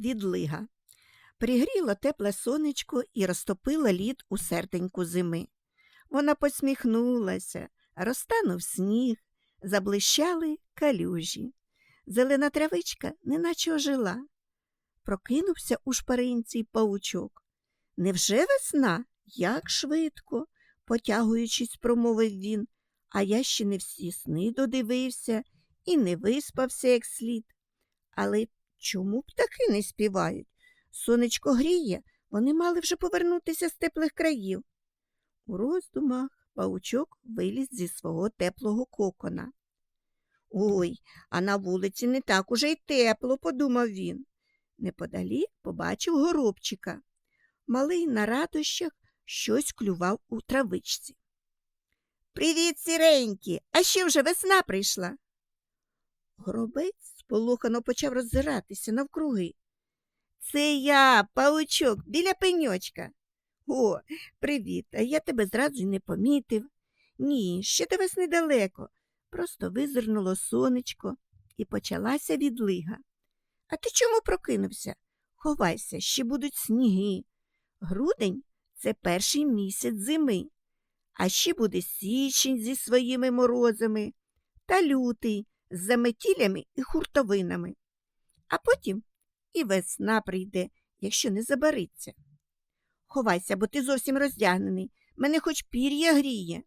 відлига. Пригріло тепле сонечко і розтопило лід у серденьку зими. Вона посміхнулася, розтанув сніг, заблищали калюжі. Зелена травичка неначе ожила. Прокинувся у шпаринці паучок. Невже весна? Як швидко, потягуючись, промовив він, а я ще не всі сни додивився і не виспався як слід. Але чому птахи не співають? Сонечко гріє, вони мали вже повернутися з теплих країв. У роздумах паучок виліз зі свого теплого кокона. Ой, а на вулиці не так уже й тепло, подумав він. Неподалік побачив горобчика. Малий на радощах щось клював у травичці. Привіт, сіренькі, а ще вже весна прийшла. Горобець сполохано почав роззиратися навкруги. Це я, паучок, біля пеньочка. О, привіт, а я тебе зразу й не помітив. Ні, ще до вас недалеко. Просто визирнуло сонечко і почалася відлига. А ти чому прокинувся? Ховайся, ще будуть сніги. Грудень це перший місяць зими, а ще буде січень зі своїми морозами та лютий з заметілями і хуртовинами. А потім і весна прийде, якщо не забариться. Ховайся, бо ти зовсім роздягнений. Мене хоч пір'я гріє.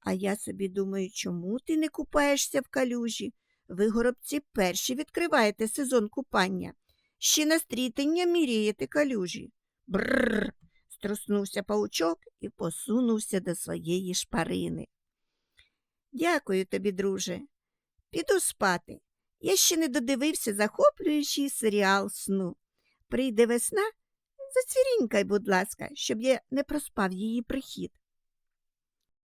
А я собі думаю, чому ти не купаєшся в калюжі? Ви, горобці, перші відкриваєте сезон купання. Ще на стрітення міряєте калюжі. Бррр. струснувся паучок і посунувся до своєї шпарини. Дякую тобі, друже. Піду спати. Я ще не додивився захоплюючий серіал сну. Прийде весна, зацвірінькай, будь ласка, щоб я не проспав її прихід.